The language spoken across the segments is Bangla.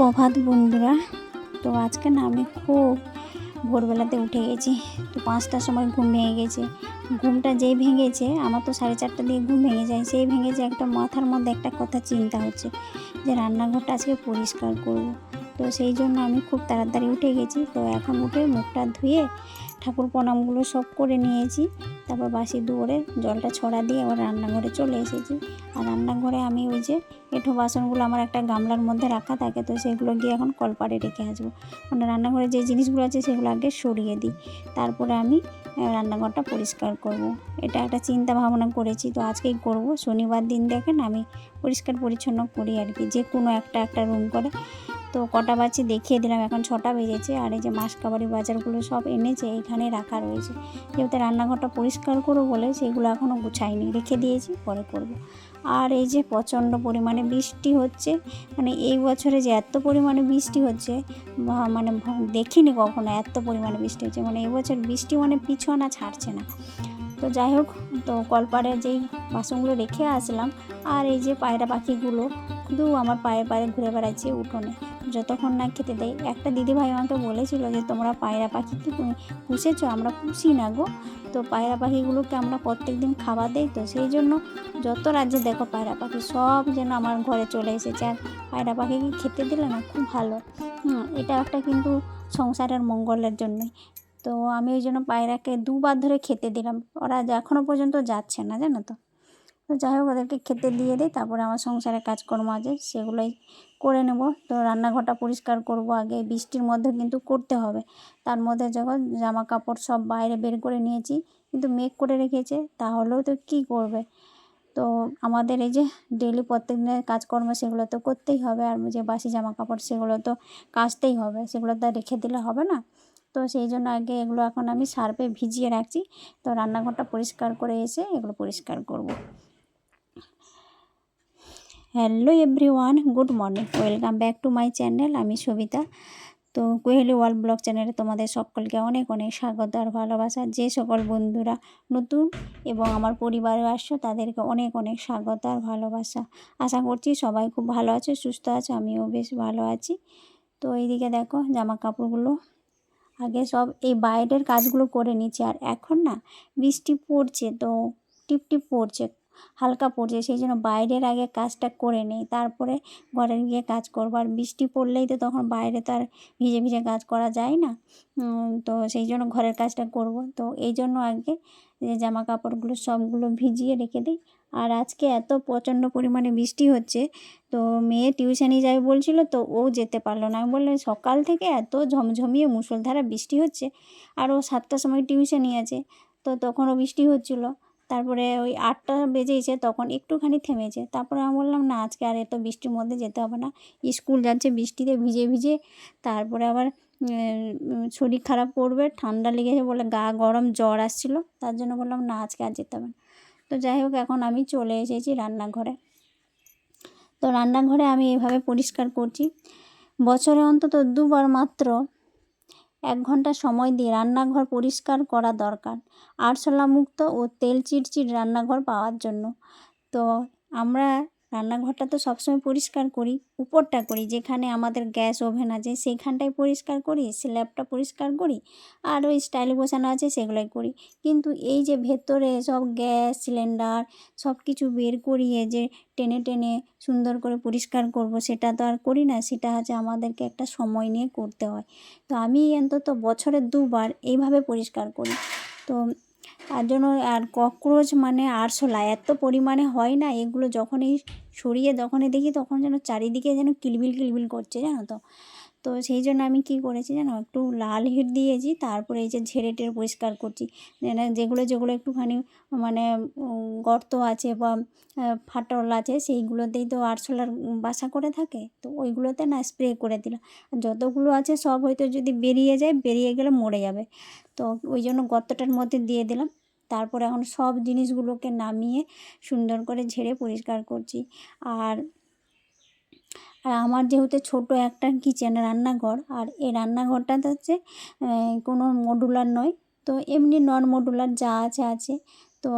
সুপ্রভাত বন্ধুরা। তো আজকে না আমি খুব ভোরবেলাতে উঠে গেছি। তো পাঁচটার সময় ঘুম ভেঙে গেছে। ঘুমটা যেই ভেঙেছে, আমার তো সাড়ে চারটা দিয়ে ঘুম ভেঙে যায়। সেই ভেঙেছে একটা মাথার মধ্যে একটা কথা চিন্তা হচ্ছে যে রান্নাঘরটা আজকে পরিষ্কার করব। তো সেই জন্য আমি খুব তাড়াতাড়ি উঠে গেছি। তো এখন উঠে মুখটা ধুয়ে ঠাকুর প্রণামগুলো সব করে নিয়েছি। তারপর বাসি দুয়ারে জলটা ছড়া দিয়ে আবার রান্নাঘরে চলে এসেছি। আর রান্নাঘরে আমি ওই যে এঁঠো বাসনগুলো আমার একটা গামলার মধ্যে রাখা থাকে, তো সেগুলো গিয়ে এখন কলপাড়ে রেখে আসব। মানে রান্নাঘরে যে জিনিসগুলো আছে সেগুলো আগে সরিয়ে দিই। তারপরে আমি রান্নাঘরটা পরিষ্কার করব। এটা একটা চিন্তা ভাবনা করেছি, তো আজকেই করব। শনিবার দিন দেখেন আমি পরিষ্কার পরিচ্ছন্ন করি আর কি। যে কোনো একটা একটা রুম করে। তো কটা বাজছে দেখিয়ে দিলাম, এখন ছটা বেজেছে। আর এই যে মাসকাবাড়ি বাজারগুলো সব এনেছে, এখানে রাখা রয়েছে। যেহেতু রান্নাঘরটা পরিষ্কার করব বলে, সেগুলো এখনও গুছাইনি, রেখে দিয়েছি, পরে করব। আর এই যে প্রচণ্ড পরিমাণে বৃষ্টি হচ্ছে মানে এই বছরে যে এত পরিমাণে বৃষ্টি হচ্ছে মানে দেখিনি কখনো এত পরিমাণে বৃষ্টি হচ্ছে। মানে এবছর বৃষ্টি মানে পিছনা ছাড়ছে না। তো যাই হোক, তো কলপাড়ে যেই বাসনগুলো রেখে আসলাম, আর এই যে পায়রা পাখিগুলো, শুধু আমার পায়ে পায়ে ঘুরে বেড়াচ্ছে উঠোনে। যতক্ষণ না খেতে দেয়। একটা দিদিভাই আমাকে বলেছিল যে, তোমরা পায়রা পাখি কি পুষেছো? আমরা পুষি না গো। তো পায়রা পাখিগুলোকে আমরা প্রত্যেক দিন খাবার দেই। তো সেই জন্য যত রাজ্যে দেখো পায়রা পাখি, সব যেন আমার ঘরে চলে এসেছে। আর পায়রা পাখিকে খেতে দিলে না খুব ভালো। হুম, এটা একটা কিন্তু সংসারের মঙ্গলের জন্যই তো আমি ওই জন্য পায়রাকে দুবার ধরে খেতে দিলাম। ওরা এখনও পর্যন্ত যাচ্ছে না, জানো তো? তো যাই হোক, ওদেরকে খেতে দিয়ে দিই, তারপরে আমার সংসারের কাজকর্ম আছে, সেগুলোই করে নেব। তো রান্নাঘরটা পরিষ্কার করব আগে, বৃষ্টির মধ্যে কিন্তু করতে হবে। তার মধ্যে যখন জামা কাপড় সব বাইরে বের করে নিয়েছি, কিন্তু মেঘ করে রেখেছে, তাহলেও তো কী করবে? তো আমাদের এই যে ডেলি প্রত্যেক দিনের কাজকর্ম সেগুলো তো করতেই হবে, আর যে বাসি জামা কাপড় সেগুলো তো কাচতেই হবে, সেগুলো তো রেখে দিলে হবে না। তো সেই জন্য আগে এগুলো এখন আমি সার্ফে ভিজিয়ে রাখছি। তো রান্নাঘরটা পরিষ্কার করে এসে এগুলো পরিষ্কার করব। Hello everyone, good morning. Welcome back to my channel, আমি সবিতা। তো কোহেলি ওয়ার্ল্ড ব্লগ চ্যানেলে তোমাদের সকলকে অনেক অনেক স্বাগত আর ভালোবাসা। যে সকল বন্ধুরা নতুন এবং আমার পরিবারে আসছো, তাদেরকে অনেক অনেক স্বাগত আর ভালোবাসা। আশা করছি সবাই খুব ভালো আছে, সুস্থ আছে, আমিও বেশ ভালো আছি। তো এইদিকে দেখো জামা কাপড়গুলো আগে সব এই বাইরের কাজগুলো করে নিচ্ছি, আর এখন না বৃষ্টি পড়ছে, তো টিপ টিপ পড়ছে। হালকা পড়ছে, সেই জন্য বাইরের আগে কাজটা করে নিই। তারপরে ঘরে গিয়ে কাজ করব। আর বৃষ্টি পড়লেই তো তখন বাইরে তো আর ভিজে ভিজে কাজ করা যায় না। তো সেই জন্য ঘরের কাজটা করব। তো এই জন্য আগে যে জামা কাপড়গুলো সবগুলো ভিজিয়ে রেখে দিই। আর আজকে এত প্রচণ্ড পরিমাণে বৃষ্টি হচ্ছে, তো মেয়ে টিউশনি যাবে বলছিল, তো ও যেতে পারল না। আমি বললাম, সকাল থেকে এত ঝমঝমিয়ে মুষলধারা বৃষ্টি হচ্ছে, আর ও সাতটার সময় টিউশনি আছে, তো তখনও বৃষ্টি হচ্ছিল। তারপরে ওই আটটা বেজেছে তখন একটুখানি থেমেছে। তারপরে আমি বললাম, না, আজকে আর এত বৃষ্টির মধ্যে যেতে হবে না। স্কুল যাচ্ছে বৃষ্টিতে ভিজে ভিজে। তারপরে আবার শরীর খারাপ করবে, ঠান্ডা লেগেছে বলে গা গরম জ্বর আসছিল। তার জন্য বললাম, না, আজকে আর যেতে হবে না। তো যাই হোক, এখন আমি চলে এসেছি রান্নাঘরে। তো রান্নাঘরে আমি এভাবে পরিষ্কার করছি। বছরে অন্তত দুবার মাত্র এক ঘণ্টা সময় দিয়ে রান্নাঘর পরিষ্কার করা দরকার। আরশোলা মুক্ত ও তেল চিটচিট রান্নাঘর পাওয়ার জন্য। তো আমরা রান্নাঘরটা তো সবসময় পরিষ্কার করি, উপরটা করি, যেখানে আমাদের গ্যাস ওভেন আছে সেইখানটায় পরিষ্কার করি স্ল্যাবটা পরিষ্কার করি, আর ওই স্টাইল বসানো আছে সেগুলোই করি। কিন্তু এই যে ভেতরে সব গ্যাস সিলিন্ডার সব কিছু বের করিয়ে যে টেনে টেনে সুন্দর করে পরিষ্কার করব, সেটা তো আর করি না, সেটা হচ্ছে আমাদেরকে একটা সময় নিয়ে করতে হয়। তো আমি অন্তত বছরে দুবার এইভাবে পরিষ্কার করি। তো তার জন্য আর ককরোচ মানে আরশোলা। এত পরিমাণে হয় না, এগুলো যখনই সরিয়ে যখনই দেখি তখন যেন চারিদিকে যেন কিলবিল কিলবিল করছে, জানো তো? তো সেই জন্য আমি কি করেছি জানো, একটু লাল হিট দিয়েছি, তারপরে এই যে ঝেড়ে টেড়ে পরিষ্কার করছি। যেগুলো যেগুলো একটুখানি মানে গর্ত আছে বা ফাটল আছে, সেইগুলোতেই তো আরশোলার বাসা করে থাকে। তো ওইগুলোতে না স্প্রে করে দিলাম যতগুলো আছে সব হয়তো যদি বেরিয়ে যায়, বেরিয়ে গেলে মরে যাবে। তো ওই জন্য গর্তটার মধ্যে দিয়ে দিলাম। তারপরে এখন সব জিনিসগুলোকে নামিয়ে সুন্দর করে ঝেড়ে পরিষ্কার করছি। আর আর আমার যেহেতু ছোট একটা কিচেন রান্নাঘর, আর এই রান্নাঘরটাতে হচ্ছে কোনো মডুলার নয়। তো এমনি নন মডুলার যা আছে আছে। তো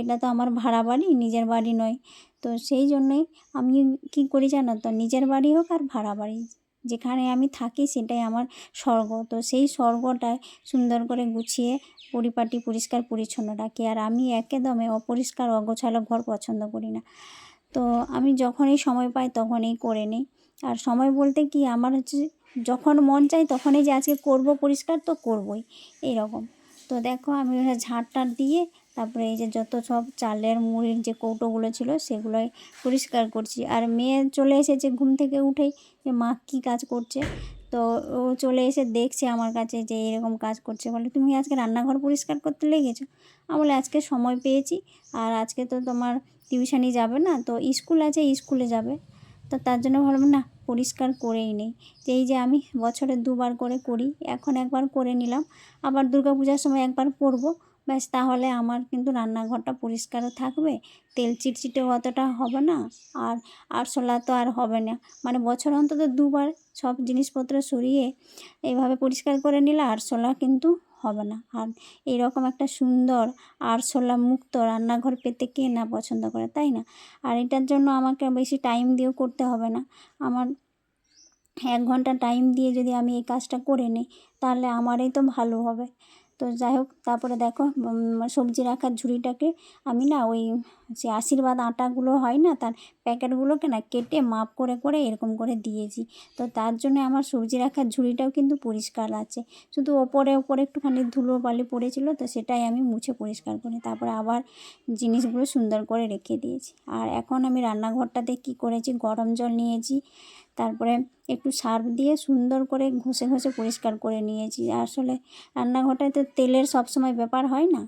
এটা তো আমার ভাড়া বাড়ি, নিজের বাড়ি নয়। তো সেই জন্যই আমি কী করি জানো তো, নিজের বাড়ি হোক আর ভাড়া বাড়ি। যেখানে আমি থাকি সেটাই আমার স্বর্গ। তো সেই স্বর্গটায় সুন্দর করে গুছিয়ে পরিপাটি, পরিষ্কার, পরিচ্ছন্ন রাখি। আর আমি একদমই অপরিষ্কার, অগোছালো ঘর পছন্দ করি না। তো আমি যখনই সময় পাই তখনই করে নিই। আর সময় বলতে কি, আমার হচ্ছে যখন মন চাই তখনই যে আজকে করব, পরিষ্কার তো করবই, এইরকম। তো দেখো আমি ঝাঁট টাট দিয়ে তারপরে এই যে যত সব চালের মুড়ির যে কৌটোগুলো ছিল সেগুলোই পরিষ্কার করছি। আর মেয়ে চলে এসেছে ঘুম থেকে উঠেই যে মা কী কাজ করছে? তো ও চলে এসে দেখছে আমার কাছে যে এরকম কাজ করছে। বলে, তুমি আজকে রান্নাঘর পরিষ্কার করতে লেগেছো? আমি বলে, আজকে সময় পেয়েছি। আর আজকে তো তোমার টিউশানি যাবে না, তো স্কুল আছে, স্কুলে যাবে। তো তার জন্য ভাবলাম না পরিষ্কার করেই নেই। যে এই যে আমি বছরে দুবার করে করি, এখন একবার করে নিলাম, আবার দুর্গা পূজার সময় একবার করব, ব্যাস তাহলে আমার কিন্তু রান্নাঘরটা পরিষ্কারও থাকবে, তেল চিটচিটেও অতটা হবে না, আর আরশোলা তো আর হবে না। মানে বছর অন্তত দুবার সব জিনিসপত্র সরিয়ে এইভাবে পরিষ্কার করে নিলে আরশোলা কিন্তু হবে না। আর এরকম একটা সুন্দর আরশোলা মুক্ত রান্নাঘর পেতে কে না পছন্দ করে, তাই না? আর এটার জন্য আমাকে বেশি টাইম দিয়েও করতে হবে না। আমার এক ঘণ্টা টাইম দিয়ে যদি আমি এই কাজটা করে নিই, তাহলে আমারই তো ভালো হবে। তো যাই হোক, তারপরে দেখো সবজি রাখার ঝুড়িটাকে আমি না ওই যে আশীর্বাদ আটাগুলো হয় না, তার প্যাকেটগুলোকে না কেটে মাপ করে করে এরকম করে দিয়েছি। তো তার জন্য আমার সবজি রাখার ঝুড়িটাও কিন্তু পরিষ্কার আছে। শুধু ওপরে ওপরে একটুখানি ধুলো বালি পড়েছিল, তো সেটাই আমি মুছে পরিষ্কার করি, তারপরে আবার জিনিসগুলো সুন্দর করে রেখে দিয়েছি। আর এখন আমি রান্নাঘরটাতে কি করেছি, গরম জল নিয়েছি, তারপরে একটু সার্ফ দিয়ে সুন্দর করে ঘষে ঘষে পরিষ্কার করে নিয়েছি। আসলে রান্নাঘরটায় তো তেলের সবসময় ব্যাপার হয় না।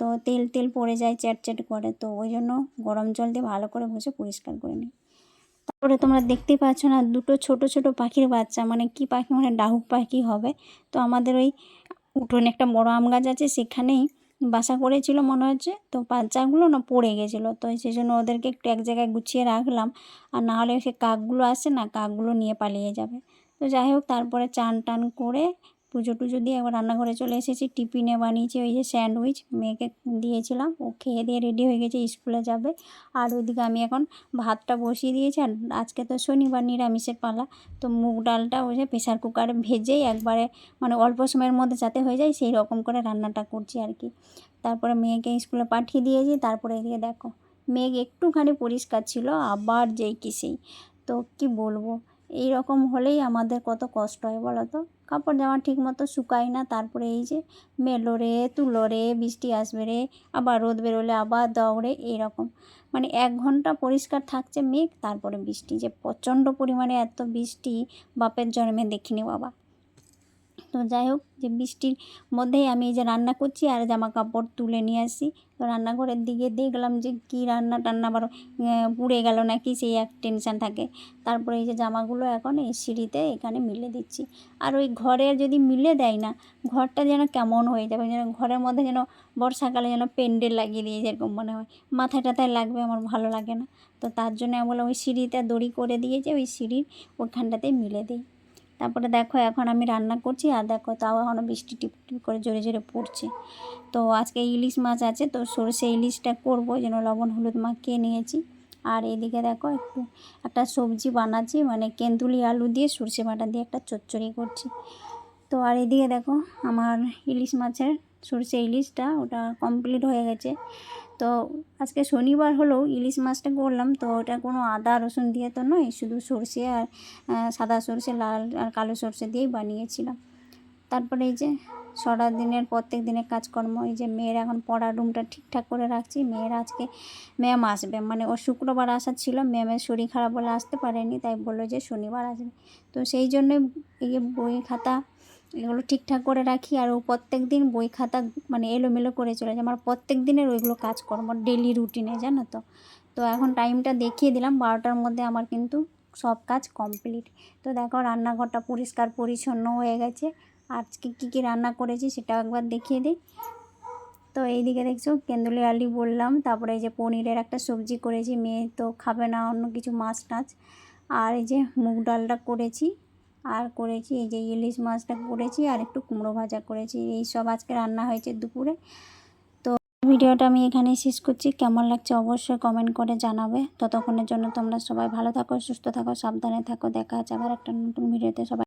তো তেল তেল পড়ে যায়, চ্যাট করে। তো ওই জন্য গরম জল দিয়ে ভালো করে ঘষে পরিষ্কার করে নিই। তারপরে তোমরা দেখতেই পাচ্ছ না, দুটো ছোট ছোট পাখির বাচ্চা। মানে কি পাখি? মানে ডাহুক পাখি হবে। তো আমাদের ওই উঠোনে একটা বড় আম গাছ আছে, সেখানেই বাসা করেছিল মনে হচ্ছে, তো বাচ্চাগুলো না পড়ে গেছিল। তো সেই জন্য ওদেরকে একটু এক জায়গায় গুছিয়ে রাখলাম। আর না হলে সে কাকগুলো আসে না, কাকগুলো নিয়ে পালিয়ে যাবে। তো যাই হোক, তারপরে চান টান করে পুজো টুজো দিয়ে একবার রান্নাঘরে চলে এসেছি। টিফিনে বানিয়েছি ওই যে স্যান্ডউইচ। মেয়েকে দিয়েছিলাম। ও খেয়ে দিয়ে রেডি হয়ে গেছে, স্কুলে যাবে। আর ওইদিকে আমি এখন ভাতটা বসিয়ে দিয়েছি। আর আজকে তো শনিবার নিরামিষের পালা। তো মুগ ডালটা ওই যে প্রেশার কুকারে ভেজেই একবারে মানে অল্প সময়ের মধ্যে যাতে হয়ে যায়, সেই রকম করে রান্নাটা করছি আর কি। তারপরে মেয়েকে স্কুলে পাঠিয়ে দিয়েছি। তারপরে এদিকে দেখো, মেঘ একটুখানি পরিষ্কার ছিল, আবার যেই কি সেই। তো কি বলব? এই রকম হলেই আমাদের কত কষ্ট হয় বলো তো? কাপড় জামা ঠিক মতো শুকায় না, তারপরে এই যে মেলো রে, তুলো রে, বৃষ্টি আসবে রে, আবার রোদ বেরোলে আবার দৌড়ে এইরকম। মানে এক ঘণ্টা পরিষ্কার থাকছে মেঘ, তারপরে বৃষ্টি। যে প্রচণ্ড পরিমাণে এত বৃষ্টি, বাপের জন্মে দেখিনি বাবা। তো যাই হোক, যে বৃষ্টির মধ্যেই আমি এই যে রান্না করছি আর জামা কাপড় তুলে নিয়ে আসি। তো রান্নাঘরের দিকে দেখলাম যে কী রান্না টান্না আবার পুড়ে গেল নাকি সেই এক টেনশান থাকে। তারপরে এই যে জামাগুলো এখন এই সিঁড়িতে এখানে মিলে দিচ্ছি। আর ওই ঘরে যদি মিলে দেয় না, ঘরটা যেন কেমন হয়ে যাবে, যেন ঘরের মধ্যে যেন বর্ষাকালে যেন পেন্ডেল লাগিয়ে দিয়ে যেরকম মনে হয়, মাথায় টাথায় লাগবে আমার ভালো লাগে না। তো তার জন্য আমি বললাম ওই সিঁড়িটা দড়ি করে দিয়েছে ওই সিঁড়ির ওখানটাতে মিলে দিই। তারপরে দেখো এখন আমি রান্না করছি আর দেখো তাও এখনও বৃষ্টি টিপ টিপ করে জোরে জোরে পড়ছে। তো আজকে ইলিশ মাছ আছে তো সরষে ইলিশটা করব যেন লবণ, হলুদ মাখিয়ে নিয়েছি। আর এদিকে দেখো একটু একটা সবজি বানাচ্ছি মানে কেন্দুলি আলু দিয়ে সর্ষে বাটা দিয়ে একটা চচ্চড়ি করছি। তো আর এদিকে দেখো আমার ইলিশ মাছের সরষে ইলিশটা ওটা কমপ্লিট হয়ে গেছে। তো আজকে শনিবার হলেও ইলিশ মাছটা করলাম, তো ওটা কোনো আদা রসুন দিয়ে তো নয়, শুধু সর্ষে আর সাদা সর্ষে, লাল আর কালো সর্ষে দিয়েই বানিয়েছিলাম। তারপরে এই যে সারা দিনের প্রত্যেক দিনের কাজকর্ম, এই যে মেয়ের এখন পড়ার রুমটা ঠিকঠাক করে রাখছি, মেয়ের আজকে ম্যাম আসবে মানে ও শুক্রবার আসার ছিল, ম্যামের শরীর খারাপ বলে আসতে পারেনি, তাই বলল যে শনিবার আসবে। তো সেই জন্যই এই বই খাতা এগুলো ঠিকঠাক করে রাখি আর ও প্রত্যেক দিন বই খাতা মানে এলোমেলো করে চলে যায়। আমার প্রত্যেক দিনের ওইগুলো কাজ করব ডেলি রুটিনে জানো তো? তো এখন টাইমটা দেখিয়ে দিলাম, বারোটার মধ্যে আমার কিন্তু সব কাজ কমপ্লিট তো দেখো, রান্নাঘরটা পরিষ্কার, পরিচ্ছন্ন হয়ে গেছে। আজকে কী কী রান্না করেছি সেটাও একবার দেখিয়ে দিই। তো এইদিকে দেখছ, কেন্দুলি আলু বললাম, তারপরে এই যে পনিরের একটা সবজি করেছি, মেয়ে তো খাবে না, অন্য কিছু মাছ টাছ আর এই যে মুগ ডালটা করেছি আর করেছি এই যে ইলিশ মাছটা করেছি আর একটু কুমড়ো ভাজা করেছি। এই সব আজকে রান্না হয়েছে দুপুরে। তো ভিডিওটা আমি এখানেই শেষ করছি। কেমন লাগছে অবশ্যই কমেন্ট করে জানাবে। ততক্ষণের জন্য তোমরা সবাই ভালো থাকো, সুস্থ থাকো, সাবধানে থাকো। দেখা আছে আবার একটা নতুন ভিডিওতে। সবাই